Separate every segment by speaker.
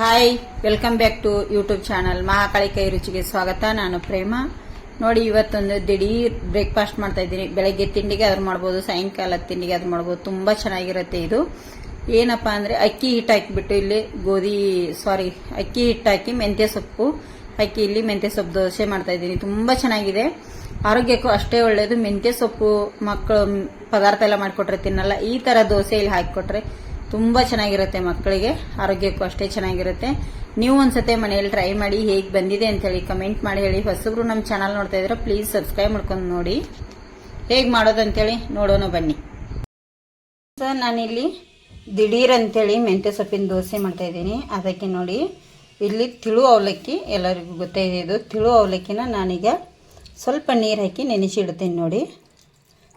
Speaker 1: Hi welcome back to YouTube channel Mahakali ಕೈ ರುಚಿಗೆ ಸ್ವಾಗತ. ನಾನು ಪ್ರೇಮ. ನೋಡಿ, ಇವತ್ತೊಂದು ದಿಢೀರ್ ಬ್ರೇಕ್ಫಾಸ್ಟ್ ಮಾಡ್ತಾ ಇದ್ದೀನಿ. ಬೆಳಗ್ಗೆ ತಿಂಡಿಗೆ ಅದ್ರ ಮಾಡ್ಬೋದು, ಸಾಯಂಕಾಲ ತಿಂಡಿಗೆ ಅದ್ರ ಮಾಡ್ಬೋದು. ತುಂಬಾ ಚೆನ್ನಾಗಿರುತ್ತೆ ಇದು. ಏನಪ್ಪಾ ಅಂದ್ರೆ, ಅಕ್ಕಿ ಹಿಟ್ಟು ಹಾಕಿಬಿಟ್ಟು ಇಲ್ಲಿ ಗೋಧಿ ಸಾರಿ ಅಕ್ಕಿ ಹಿಟ್ಟು ಹಾಕಿ ಮೆಂತ್ಯ ಸೊಪ್ಪು ಹಾಕಿ ಇಲ್ಲಿ ಮೆಂತ್ಯ ಸೊಪ್ಪು ದೋಸೆ ಮಾಡ್ತಾ ಇದ್ದೀನಿ. ತುಂಬಾ ಚೆನ್ನಾಗಿದೆ. ಆರೋಗ್ಯಕ್ಕೂ ಅಷ್ಟೇ ಒಳ್ಳೇದು. ಮೆಂತ್ಯ ಸೊಪ್ಪು ಮಕ್ಕಳು ಪದಾರ್ಥ ಎಲ್ಲ ಮಾಡಿಕೊಟ್ರೆ ತಿನ್ನಲ್ಲ. ಈ ತರ ದೋಸೆ ಇಲ್ಲಿ ಹಾಕಿಕೊಟ್ರೆ ತುಂಬಾ ಚೆನ್ನಾಗಿರುತ್ತೆ ಮಕ್ಕಳಿಗೆ. ಆರೋಗ್ಯಕ್ಕೂ ಅಷ್ಟೇ ಚೆನ್ನಾಗಿರುತ್ತೆ. ನೀವು ಒಂದ್ಸತಿ ಮನೆಯಲ್ಲಿ ಟ್ರೈ ಮಾಡಿ ಹೇಗೆ ಬಂದಿದೆ ಅಂತ ಹೇಳಿ ಕಮೆಂಟ್ ಮಾಡಿ ಹೇಳಿ. ಹೊಸಬ್ರು ನಮ್ಮ ಚಾನಲ್ ನೋಡ್ತಾ ಇದ್ರೆ ಪ್ಲೀಸ್ ಸಬ್ಸ್ಕ್ರೈಬ್ ಮಾಡ್ಕೊಂಡು ನೋಡಿ. ಹೇಗೆ ಮಾಡೋದು ಅಂತೇಳಿ ನೋಡೋಣ ಬನ್ನಿ. ಸರ್, ನಾನಿಲ್ಲಿ ದಿಢೀರ್ ಅಂತೇಳಿ ಮೆಂತ್ಯ ಸೊಪ್ಪಿನ ದೋಸೆ ಮಾಡ್ತಾ ಇದ್ದೀನಿ. ಅದಕ್ಕೆ ನೋಡಿ, ಇಲ್ಲಿ ತಿಳು ಅವಲಕ್ಕಿ ಎಲ್ಲರಿಗೂ ಗೊತ್ತೇ ಇದೆ. ತಿಳು ಅವಲಕ್ಕಿನ ನಾನೀಗ ಸ್ವಲ್ಪ ನೀರು ಹಾಕಿ ನೆನೆಸಿಡ್ತೀನಿ ನೋಡಿ.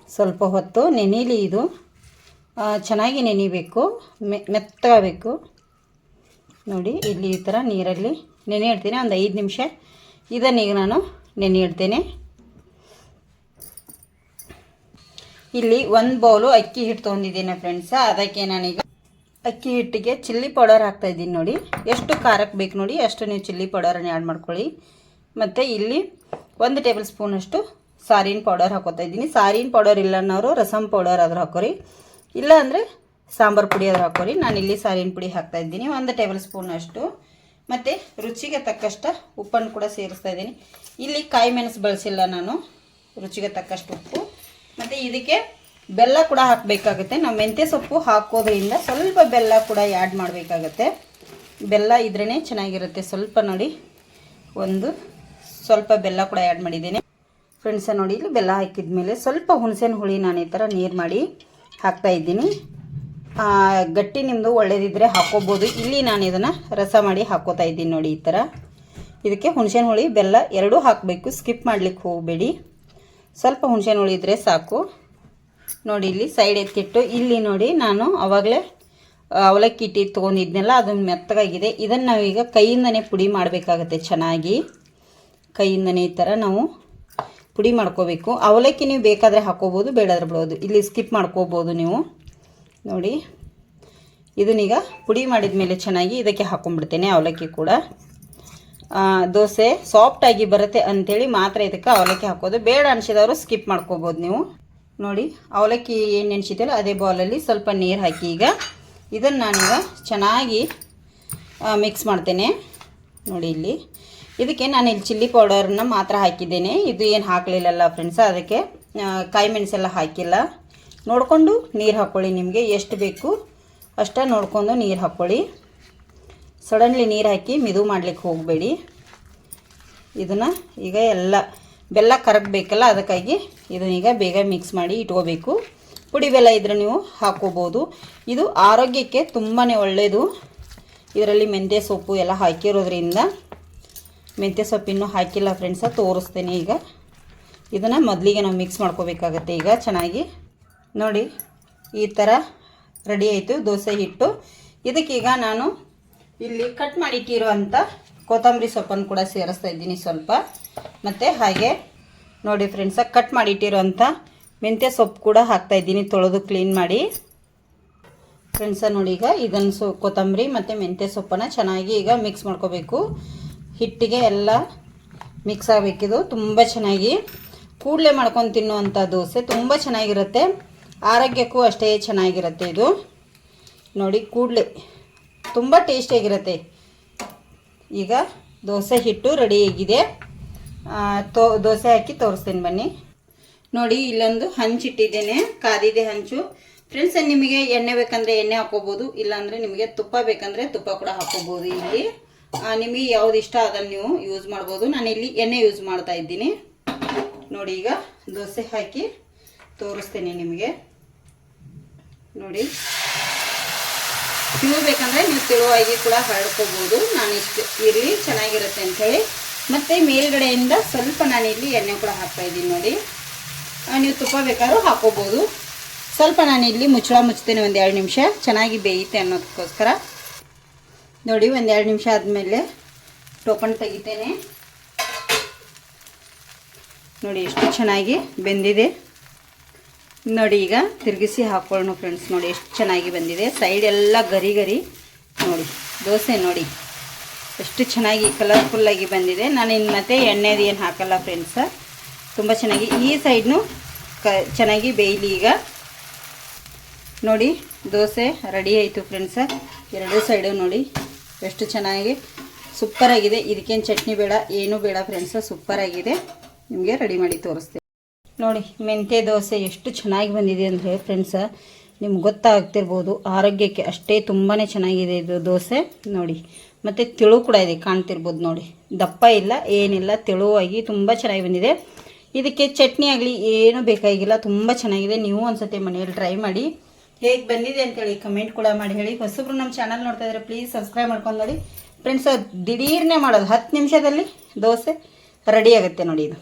Speaker 1: ಸ್ವಲ್ಪ ಹೊತ್ತು ನೆನೀಲಿ ಇದು. ಚೆನ್ನಾಗಿ ನೆನಿಬೇಕು. ಮೆ ಮೆತ್ತಗಬೇಕು ನೋಡಿ, ಇಲ್ಲಿ ಈ ಥರ ನೀರಲ್ಲಿ ನೆನೆ ಇಡ್ತೀನಿ. ಒಂದು ಐದು ನಿಮಿಷ ಇದನ್ನೀಗ ನಾನು ನೆನೆ ಇಡ್ತೇನೆ. ಇಲ್ಲಿ ಒಂದು ಬೌಲು ಅಕ್ಕಿ ಹಿಟ್ಟು ತೊಗೊಂಡಿದ್ದೀನಿ ಫ್ರೆಂಡ್ಸ ಅದಕ್ಕೆ ನಾನೀಗ ಅಕ್ಕಿ ಹಿಟ್ಟಿಗೆ ಚಿಲ್ಲಿ ಪೌಡರ್ ಹಾಕ್ತಾ ಇದ್ದೀನಿ ನೋಡಿ. ಎಷ್ಟು ಖಾರಕ್ಕೆ ಬೇಕು ನೋಡಿ, ಅಷ್ಟು ನೀವು ಚಿಲ್ಲಿ ಪೌಡರನ್ನು ಆ್ಯಡ್ ಮಾಡ್ಕೊಳ್ಳಿ. ಮತ್ತು ಇಲ್ಲಿ ಒಂದು ಟೇಬಲ್ ಸ್ಪೂನಷ್ಟು ಸಾರಿನ ಪೌಡರ್ ಹಾಕೋತಾ ಇದ್ದೀನಿ. ಸಾರಿನ ಪೌಡರ್ ಇಲ್ಲ ಅನ್ನೋರು ರಸಮ್ ಪೌಡರ್ ಆದರೂ ಹಾಕೋರಿ. ಇಲ್ಲ ಅಂದರೆ ಸಾಂಬಾರು ಪುಡಿ ಅದ್ರ ಹಾಕೋರಿ ನಾನು ಇಲ್ಲಿ ಸಾರಿನ ಪುಡಿ ಹಾಕ್ತಾ ಇದ್ದೀನಿ. ಒಂದು ಟೇಬಲ್ ಸ್ಪೂನ್ ಅಷ್ಟು. ಮತ್ತು ರುಚಿಗೆ ತಕ್ಕಷ್ಟು ಉಪ್ಪನ್ನು ಕೂಡ ಸೇರಿಸ್ತಾ ಇದ್ದೀನಿ. ಇಲ್ಲಿ ಕಾಯಿ ಮೆಣಸು ಬಳಸಿಲ್ಲ ನಾನು. ರುಚಿಗೆ ತಕ್ಕಷ್ಟು ಉಪ್ಪು. ಮತ್ತು ಇದಕ್ಕೆ ಬೆಲ್ಲ ಕೂಡ ಹಾಕಬೇಕಾಗುತ್ತೆ. ನಾವು ಮೆಂತ್ಯ ಸೊಪ್ಪು ಹಾಕೋದ್ರಿಂದ ಸ್ವಲ್ಪ ಬೆಲ್ಲ ಕೂಡ ಆ್ಯಡ್ ಮಾಡಬೇಕಾಗತ್ತೆ. ಬೆಲ್ಲ ಇದ್ರೇ ಚೆನ್ನಾಗಿರುತ್ತೆ. ಸ್ವಲ್ಪ ನೋಡಿ. ಒಂದು ಸ್ವಲ್ಪ ಬೆಲ್ಲ ಕೂಡ ಆ್ಯಡ್ ಮಾಡಿದ್ದೀನಿ. ಫ್ರೆಂಡ್ಸ ನೋಡಿ, ಇಲ್ಲಿ ಬೆಲ್ಲ ಹಾಕಿದ ಮೇಲೆ ಸ್ವಲ್ಪ ಹುಣಸೆನ ಹುಳಿ ನಾನು ಈ ಥರ ನೀರು ಮಾಡಿ ಹಾಕ್ತಾ ಇದ್ದೀನಿ. ಗಟ್ಟಿ ನಿಮ್ಮದು ಒಳ್ಳೇದಿದ್ದರೆ ಹಾಕೋಬೋದು. ಇಲ್ಲಿ ನಾನು ಇದನ್ನು ರಸ ಮಾಡಿ ಹಾಕೋತಾ ಇದ್ದೀನಿ ನೋಡಿ ಈ ಥರ ಇದಕ್ಕೆ ಹುಣಸೆನ ಹುಳಿ ಬೆಲ್ಲ ಎರಡೂ ಹಾಕಬೇಕು. ಸ್ಕಿಪ್ ಮಾಡಲಿಕ್ಕೆ ಹೋಗಬೇಡಿ. ಸ್ವಲ್ಪ ಹುಣಸೆನ ಹುಳಿ ಇದ್ದರೆ ಸಾಕು. ನೋಡಿ ಇಲ್ಲಿ ಸೈಡ್ ಎತ್ತಿಟ್ಟು, ಇಲ್ಲಿ ನೋಡಿ ನಾನು ಆವಾಗಲೇ ಅವಲಕ್ಕಿ ಇಟ್ಟು ತೊಗೊಂಡಿದ್ನೆಲ್ಲ, ಅದು ಮೆತ್ತಗಾಗಿದೆ. ಇದನ್ನು ನಾವೀಗ ಕೈಯಿಂದನೇ ಪುಡಿ ಮಾಡಬೇಕಾಗತ್ತೆ ಚೆನ್ನಾಗಿ. ಕೈಯಿಂದನೇ ಈ ಥರ ನಾವು ಪುಡಿ ಮಾಡ್ಕೋಬೇಕು. ಅವಲಕ್ಕಿ ನೀವು ಬೇಕಾದರೆ ಹಾಕೋಬೋದು, ಬೇಡಾದ್ರೆ ಬಿಡೋದು ಇಲ್ಲಿ ಸ್ಕಿಪ್ ಮಾಡ್ಕೋಬೋದು ನೀವು. ನೋಡಿ. ಇದನ್ನೀಗ ಪುಡಿ ಮಾಡಿದ ಮೇಲೆ ಚೆನ್ನಾಗಿ ಇದಕ್ಕೆ ಹಾಕೊಂಡ್ಬಿಡ್ತೇನೆ, ಅವಲಕ್ಕಿ ಕೂಡ. ದೋಸೆ ಸಾಫ್ಟಾಗಿ ಬರುತ್ತೆ ಅಂಥೇಳಿ ಮಾತ್ರ ಇದಕ್ಕೆ ಅವಲಕ್ಕಿ ಹಾಕೋದು. ಬೇಡ ಅನಿಸಿದವರು ಸ್ಕಿಪ್ ಮಾಡ್ಕೋಬೋದು ನೀವು. ನೋಡಿ, ಅವಲಕ್ಕಿ ಏನು ನೆನೆಸಿದ್ದಲ್ಲ ಅದೇ ಬೌಲಲ್ಲಿ ಸ್ವಲ್ಪ ನೀರು ಹಾಕಿ ಈಗ ಇದನ್ನು ನಾನೀಗ ಚೆನ್ನಾಗಿ ಮಿಕ್ಸ್ ಮಾಡ್ತೇನೆ. ನೋಡಿ ಇಲ್ಲಿ. ಇದಕ್ಕೆ ನಾನು ಇಲ್ಲಿ ಚಿಲ್ಲಿ ಪೌಡರ್ನ ಮಾತ್ರ ಹಾಕಿದ್ದೇನೆ. ಇದು ಏನು ಹಾಕಲಿಲ್ಲಲ್ಲ ಫ್ರೆಂಡ್ಸ್ ಅದಕ್ಕೆ ಕಾಯಿ ಮೆಣಸೆಲ್ಲ ಹಾಕಿಲ್ಲ. ನೋಡಿಕೊಂಡು ನೀರು ಹಾಕ್ಕೊಳ್ಳಿ ನಿಮಗೆ, ಎಷ್ಟು ಬೇಕು ಅಷ್ಟೇ ನೋಡ್ಕೊಂಡು ನೀರು ಹಾಕ್ಕೊಳ್ಳಿ ಸಡನ್ಲಿ ನೀರು ಹಾಕಿ ಮಿದು ಮಾಡ್ಲಿಕ್ಕೆ ಹೋಗಬೇಡಿ. ಇದನ್ನು ಈಗ ಎಲ್ಲ, ಬೆಲ್ಲ ಕರಗಬೇಕಲ್ಲ, ಅದಕ್ಕಾಗಿ ಇದನ್ನೀಗ ಬೇಗ ಮಿಕ್ಸ್ ಮಾಡಿ ಇಟ್ಕೋಬೇಕು. ಪುಡಿ ಬೆಲ್ಲ ಇದ್ರೆ ನೀವು ಹಾಕ್ಕೋಬೋದು ಇದು ಆರೋಗ್ಯಕ್ಕೆ ತುಂಬಾ ಒಳ್ಳೆಯದು ಇದರಲ್ಲಿ ಮೆಂತ್ಯ ಸೊಪ್ಪು ಎಲ್ಲ ಹಾಕಿರೋದ್ರಿಂದ ಮೆಂತ್ಯ ಸೊಪ್ಪಿನೂ ಹಾಕಿಲ್ಲ ಫ್ರೆಂಡ್ಸ ತೋರಿಸ್ತೇನೆ ಈಗ. ಇದನ್ನು ಮೊದಲಿಗೆ ನಾವು ಮಿಕ್ಸ್ ಮಾಡ್ಕೋಬೇಕಾಗತ್ತೆ ಈಗ, ಚೆನ್ನಾಗಿ. ನೋಡಿ, ಈ ಥರ ರೆಡಿ ಆಯಿತು, ದೋಸೆ ಹಿಟ್ಟು. ಇದಕ್ಕೀಗ ನಾನು ಇಲ್ಲಿ ಕಟ್ ಮಾಡಿಟ್ಟಿರುವಂಥ ಕೊತ್ತಂಬರಿ ಸೊಪ್ಪನ್ನು ಕೂಡ ಸೇರಿಸ್ತಾ ಇದ್ದೀನಿ ಸ್ವಲ್ಪ. ಮತ್ತು ಹಾಗೆ, ನೋಡಿ ಫ್ರೆಂಡ್ಸ ಕಟ್ ಮಾಡಿಟ್ಟಿರುವಂಥ ಮೆಂತ್ಯ ಸೊಪ್ಪು ಕೂಡ ಹಾಕ್ತಾ ಇದ್ದೀನಿ, ತೊಳೆದು ಕ್ಲೀನ್ ಮಾಡಿ. ಫ್ರೆಂಡ್ಸ ನೋಡಿ ಈಗ ಇದನ್ನು ಸೊ ಕೊತ್ತಂಬರಿ ಮತ್ತು ಮೆಂತ್ಯ ಸೊಪ್ಪನ್ನು ಚೆನ್ನಾಗಿ ಈಗ ಮಿಕ್ಸ್ ಮಾಡ್ಕೋಬೇಕು. ಹಿಟ್ಟಿಗೆ ಎಲ್ಲ ಮಿಕ್ಸ್ ಆಗಬೇಕಿದು. ತುಂಬ ಚೆನ್ನಾಗಿ ಕೂಡಲೇ ಮಾಡ್ಕೊಂಡು ತಿನ್ನುವಂಥ ದೋಸೆ ತುಂಬ ಚೆನ್ನಾಗಿರುತ್ತೆ. ಆರೋಗ್ಯಕ್ಕೂ ಅಷ್ಟೇ ಚೆನ್ನಾಗಿರುತ್ತೆ ಇದು. ನೋಡಿ ಕೂಡಲೇ ತುಂಬ ಟೇಸ್ಟಿಯಾಗಿರುತ್ತೆ ಈಗ ದೋಸೆ ಹಿಟ್ಟು ರೆಡಿಯಾಗಿದೆ ತೋ, ದೋಸೆ ಹಾಕಿ ತೋರಿಸ್ತೀನಿ ಬನ್ನಿ. ನೋಡಿ ಇಲ್ಲೊಂದು ಹಂಚಿಟ್ಟಿದ್ದೇನೆ ಕಾದಿದೆ ಹಂಚು. ಫ್ರೆಂಡ್ಸ್ ನಿಮಗೆ ಎಣ್ಣೆ ಬೇಕಂದ್ರೆ ಎಣ್ಣೆ ಹಾಕೋಬೋದು, ಇಲ್ಲಾಂದರೆ ನಿಮಗೆ ತುಪ್ಪ ಬೇಕಂದ್ರೆ ತುಪ್ಪ ಕೂಡ ಹಾಕೋಬೋದು ಇಲ್ಲಿ. ನಿಮಗೆ ಯಾವ್ದು ಇಷ್ಟ ಅದನ್ನು ನೀವು ಯೂಸ್ ಮಾಡ್ಬೋದು. ನಾನು ಇಲ್ಲಿ ಎಣ್ಣೆ ಯೂಸ್ ಮಾಡ್ತಾ ಇದ್ದೀನಿ. ನೋಡಿ ಈಗ ದೋಸೆ ಹಾಕಿ ತೋರಿಸ್ತೇನೆ ನಿಮಗೆ. ನೋಡಿ. ಬೇಕಂದ್ರೆ ನೀವು ತಿಳುವಾಗಿ ಕೂಡ ಹರಡ್ಕೋಬೋದು. ನಾನು ಇಷ್ಟು ಇರಲಿ ಚೆನ್ನಾಗಿರುತ್ತೆ ಹೇಳಿ. ಮತ್ತು ಮೇಲ್ಗಡೆಯಿಂದ ಸ್ವಲ್ಪ ನಾನು ಇಲ್ಲಿ ಎಣ್ಣೆ ಕೂಡ ಹಾಕ್ತಾ ಇದ್ದೀನಿ ನೋಡಿ. ನೀವು ತುಪ್ಪ ಬೇಕಾದ್ರೂ ಹಾಕೋಬೋದು. ಸ್ವಲ್ಪ ನಾನು ಇಲ್ಲಿ ಮುಚ್ಚಳ ಮುಚ್ತೇನೆ ಒಂದು ಎರಡು ನಿಮಿಷ. ಚೆನ್ನಾಗಿ ಬೇಯುತ್ತೆ ಅನ್ನೋದಕ್ಕೋಸ್ಕರ. ನೋಡಿ ಒಂದೆರಡು ನಿಮಿಷ ಆದಮೇಲೆ ಟೋಪನ್ ತೆಗಿತೇನೆ. ನೋಡಿ, ಎಷ್ಟು ಚೆನ್ನಾಗಿ ಬೆಂದಿದೆ. ನೋಡಿ, ಈಗ ತಿರುಗಿಸಿ ಹಾಕೊಳ್ಳೋಣ ಫ್ರೆಂಡ್ಸ್. ನೋಡಿ, ಎಷ್ಟು ಚೆನ್ನಾಗಿ ಬಂದಿದೆ. ಸೈಡ್ ಎಲ್ಲ ಗರಿ ಗರಿ. ನೋಡಿ, ದೋಸೆ ನೋಡಿ. ಎಷ್ಟು ಚೆನ್ನಾಗಿ ಕಲರ್ಫುಲ್ಲಾಗಿ ಬಂದಿದೆ. ನಾನು ಇನ್ನು ಮತ್ತೆ ಎಣ್ಣೆದು ಏನು ಹಾಕಲ್ಲ ಫ್ರೆಂಡ್ಸ. ತುಂಬ ಚೆನ್ನಾಗಿ. ಈ ಸೈಡ್ನು ಕ, ಚೆನ್ನಾಗಿ ಬೇಯಲಿ ಈಗ. ನೋಡಿ, ದೋಸೆ ರೆಡಿ ಆಯಿತು ಫ್ರೆಂಡ್ಸ. ಎರಡೂ ಸೈಡು ನೋಡಿ. ಎಷ್ಟು ಚೆನ್ನಾಗಿ ಸೂಪರಾಗಿದೆ. ಇದಕ್ಕೇನು ಚಟ್ನಿ ಬೇಡ, ಏನೂ ಬೇಡ ಫ್ರೆಂಡ್ಸು ಸೂಪರ್ ಆಗಿದೆ ನಿಮಗೆ ರೆಡಿ ಮಾಡಿ ತೋರಿಸ್ತೀನಿ. ನೋಡಿ, ಮೆಂತ್ಯ ದೋಸೆ ಎಷ್ಟು ಚೆನ್ನಾಗಿ ಬಂದಿದೆ ಅಂದರೆ ಫ್ರೆಂಡ್ಸ ನಿಮ್ಗೆ ಗೊತ್ತಾಗ್ತಿರ್ಬೋದು, ಆರೋಗ್ಯಕ್ಕೆ ಅಷ್ಟೇ ತುಂಬಾ ಚೆನ್ನಾಗಿದೆ ಇದು ದೋಸೆ. ನೋಡಿ, ಮತ್ತು ತಿಳು ಕೂಡ ಇದೆ, ಕಾಣ್ತಿರ್ಬೋದು ನೋಡಿ. ದಪ್ಪ ಇಲ್ಲ, ಏನಿಲ್ಲ, ತೆಳುವಾಗಿ ತುಂಬ ಚೆನ್ನಾಗಿ ಬಂದಿದೆ. ಇದಕ್ಕೆ ಚಟ್ನಿ ಆಗಲಿ, ಏನೂ ಬೇಕಾಗಿಲ್ಲ, ತುಂಬ ಚೆನ್ನಾಗಿದೆ. ನೀವು ಒಂದು ಸತಿ ಮನೆಯಲ್ಲಿ ಟ್ರೈ ಮಾಡಿ. ಹೇಗೆ ಬಂದಿದೆ ಅಂತೇಳಿ ಕಮೆಂಟ್ ಕೂಡ ಮಾಡಿ ಹೇಳಿ. ಹೊಸಬ್ರು ನಮ್ಮ ಚಾನಲ್ ನೋಡ್ತಾ ಇದ್ರೆ ಪ್ಲೀಸ್ ಸಬ್ಸ್ಕ್ರೈಬ್ ಮಾಡ್ಕೊಂಡು ನೋಡಿ. ಫ್ರೆಂಡ್ಸ್ ದಿಢೀರ್ನೇ ಮಾಡೋದು. ಹತ್ತು ನಿಮಿಷದಲ್ಲಿ ದೋಸೆ ರೆಡಿ ಆಗುತ್ತೆ ನೋಡಿ ಇದು.